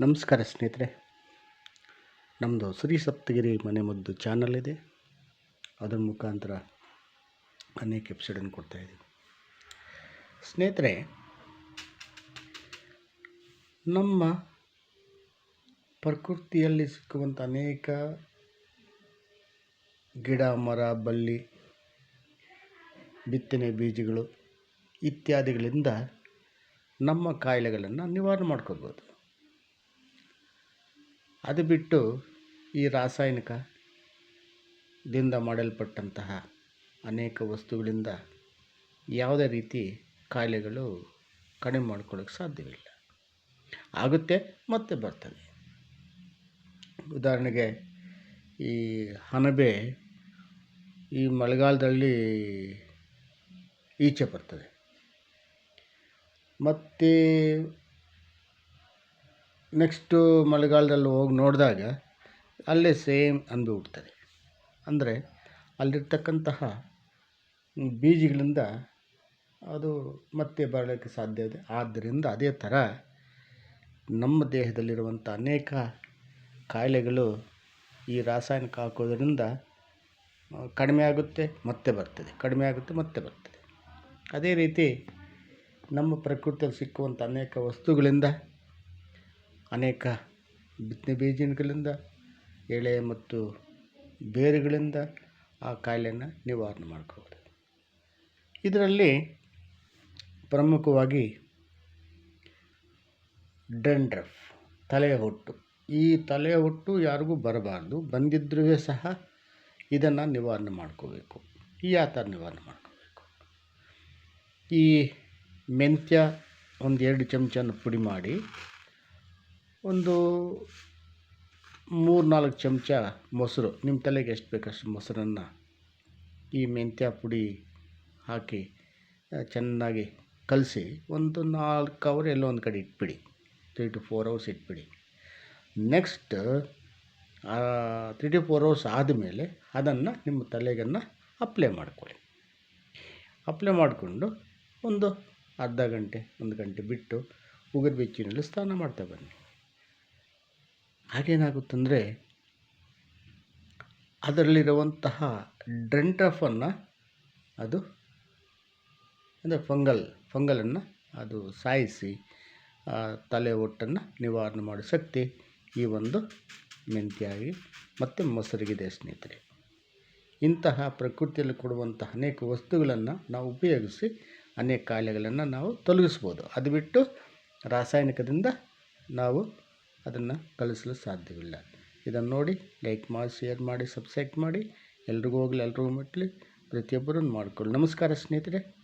ನಮಸ್ಕಾರ ಸ್ನೇಹಿತರೆ. ನಮ್ಮದು ಶ್ರೀ ಸಪ್ತಗಿರಿ ಮನೆ ಮದ್ದು ಚಾನಲ್ ಇದೆ. ಅದರ ಮುಖಾಂತರ ಅನೇಕ ಎಪಿಸೋಡನ್ನು ಕೊಡ್ತಾಯಿದ್ದೀವಿ ಸ್ನೇಹಿತರೆ, ನಮ್ಮ ಪ್ರಕೃತಿಯಲ್ಲಿ ಸಿಕ್ಕುವಂಥ ಅನೇಕ ಗಿಡ, ಮರ, ಬಳ್ಳಿ, ಬಿತ್ತನೆ ಬೀಜಗಳು ಇತ್ಯಾದಿಗಳಿಂದ ನಮ್ಮ ಕಾಯಿಲೆಗಳನ್ನು ನಿವಾರಣೆ ಮಾಡ್ಕೋಬೋದು ಅದು ಬಿಟ್ಟು ಈ ರಾಸಾಯನಿಕದಿಂದ ಮಾಡಲ್ಪಟ್ಟಂತಹ ಅನೇಕ ವಸ್ತುಗಳಿಂದ ಯಾವುದೇ ರೀತಿ ಕಾಯಿಲೆಗಳು ಕಡಿಮೆ ಮಾಡ್ಕೊಳ್ಳೋಕ್ಕೆ ಸಾಧ್ಯವಿಲ್ಲ. ಆಗುತ್ತೆ ಮತ್ತೆ ಬರ್ತದೆ. ಉದಾಹರಣೆಗೆ ಈ ಅಣಬೆ ಈ ಮಳೆಗಾಲದಲ್ಲಿ ಈಚೆ ಬರ್ತದೆ. ಮತ್ತು ನೆಕ್ಸ್ಟು ಮಳೆಗಾಲದಲ್ಲಿ ಹೋಗಿ ನೋಡಿದಾಗ ಅಲ್ಲೇ ಸೇಮ್ ಹುಟ್ತದೆ ಅಂದರೆ ಅಲ್ಲಿರ್ತಕ್ಕಂತಹ ಬೀಜಗಳಿಂದ ಅದು ಮತ್ತೆ ಬರಲಿಕ್ಕೆ ಸಾಧ್ಯ ಇದೆ. ಆದ್ದರಿಂದ ಅದೇ ಥರ ನಮ್ಮ ದೇಹದಲ್ಲಿರುವಂಥ ಅನೇಕ ಕಾಯಿಲೆಗಳು ಈ ರಾಸಾಯನಿಕ ಹಾಕೋದ್ರಿಂದ ಕಡಿಮೆ ಆಗುತ್ತೆ, ಮತ್ತೆ ಬರ್ತದೆ. ಕಡಿಮೆ ಆಗುತ್ತೆ, ಮತ್ತೆ ಬರ್ತದೆ. ಅದೇ ರೀತಿ ನಮ್ಮ ಪ್ರಕೃತಿಯಲ್ಲಿ ಸಿಕ್ಕುವಂಥ ಅನೇಕ ವಸ್ತುಗಳಿಂದ ಅನೇಕ ಬಿತ್ತನೆ ಬೀಜಗಳಿಂದ, ಎಳೆ ಮತ್ತು ಬೇರುಗಳಿಂದ ಆ ಕಾಯಿಲೆಯನ್ನು ನಿವಾರಣೆ ಮಾಡ್ಕೋಬೋದು. ಇದರಲ್ಲಿ ಪ್ರಮುಖವಾಗಿ ಡೆಂಡ್ರಫ್ ತಲೆಯ ಹೊಟ್ಟು. ಈ ತಲೆಯ ಹೊಟ್ಟು ಯಾರಿಗೂ ಬರಬಾರ್ದು. ಬಂದಿದ್ರೂ ಸಹ ಇದನ್ನು ನಿವಾರಣೆ ಮಾಡ್ಕೋಬೇಕು. ಯಾವ ಥರ ನಿವಾರಣೆ ಮಾಡ್ಕೋಬೇಕು. ಈ ಮೆಂತ್ಯ ಒಂದು ಎರಡು ಚಮಚನ ಪುಡಿ ಮಾಡಿ ಒಂದು ಮೂರು ನಾಲ್ಕು ಚಮಚ ಮೊಸರು. ನಿಮ್ಮ ತಲೆಗೆ ಎಷ್ಟು ಬೇಕಷ್ಟು ಮೊಸರನ್ನು ಈ ಮೆಂತ್ಯ ಪುಡಿ ಹಾಕಿ ಚೆನ್ನಾಗಿ ಕಲಸಿ ಒಂದು ನಾಲ್ಕು ಅವರ್ ಎಲ್ಲೋ ಒಂದು ಕಡೆ ಇಟ್ಬಿಡಿ. Three to four hours ಇಟ್ಬಿಡಿ. Next three to four hours ಆದಮೇಲೆ ಅದನ್ನು ನಿಮ್ಮ ತಲೆಗನ್ನು ಅಪ್ಲೈ ಮಾಡ್ಕೊಳ್ಳಿ. ಅಪ್ಲೈ ಮಾಡಿಕೊಂಡು ಒಂದು ಅರ್ಧ ಗಂಟೆ, ಒಂದು ಗಂಟೆ ಬಿಟ್ಟು ಉಗುರು ಬೆಚ್ಚಿನಲ್ಲಿ ಸ್ನಾನ ಮಾಡ್ತಾ ಬನ್ನಿ. ಹಾಗೇನಾಗುತ್ತಂದರೆ ಅದರಲ್ಲಿರುವಂತಹ ಡ್ರೆಂಟ್ರಫನ್ನು ಅದು ಅಂದರೆ ಫಂಗಲ್, ಫಂಗಲನ್ನು ಅದು ಸಾಯಿಸಿ ತಲೆ ಒಟ್ಟನ್ನು ನಿವಾರಣೆ ಮಾಡೋ ಶಕ್ತಿ ಈ ಒಂದು ಮೆಂತ್ಯಾಗಿ ಮತ್ತು ಮೊಸರಿಗಿದೆ ಸ್ನೇಹಿತರೆ. ಇಂತಹ ಪ್ರಕೃತಿಯಲ್ಲಿ ಕೊಡುವಂತಹ ಅನೇಕ ವಸ್ತುಗಳನ್ನು ನಾವು ಉಪಯೋಗಿಸಿ ಅನೇಕ ಕಾಯಿಲೆಗಳನ್ನು ನಾವು ತೊಲಗಿಸ್ಬೋದು. ಅದು ಬಿಟ್ಟು ರಾಸಾಯನಿಕದಿಂದ ನಾವು ಅದನ್ನು ಕಲಿಸಲು ಸಾಧ್ಯವಿಲ್ಲ. ಇದನ್ನು ನೋಡಿ, ಲೈಕ್ ಮಾಡಿ, ಶೇರ್ ಮಾಡಿ, ಸಬ್ಸ್ಕ್ರೈಬ್ ಮಾಡಿ. ಎಲ್ರಿಗೂ ಹೋಗಲಿ, ಎಲ್ರಿಗೂ ಮುಟ್ಟಲಿ ಪ್ರತಿಯೊಬ್ಬರೂ ಮಾಡಿಕೊಳ್ಳಿ. ನಮಸ್ಕಾರ ಸ್ನೇಹಿತರೆ.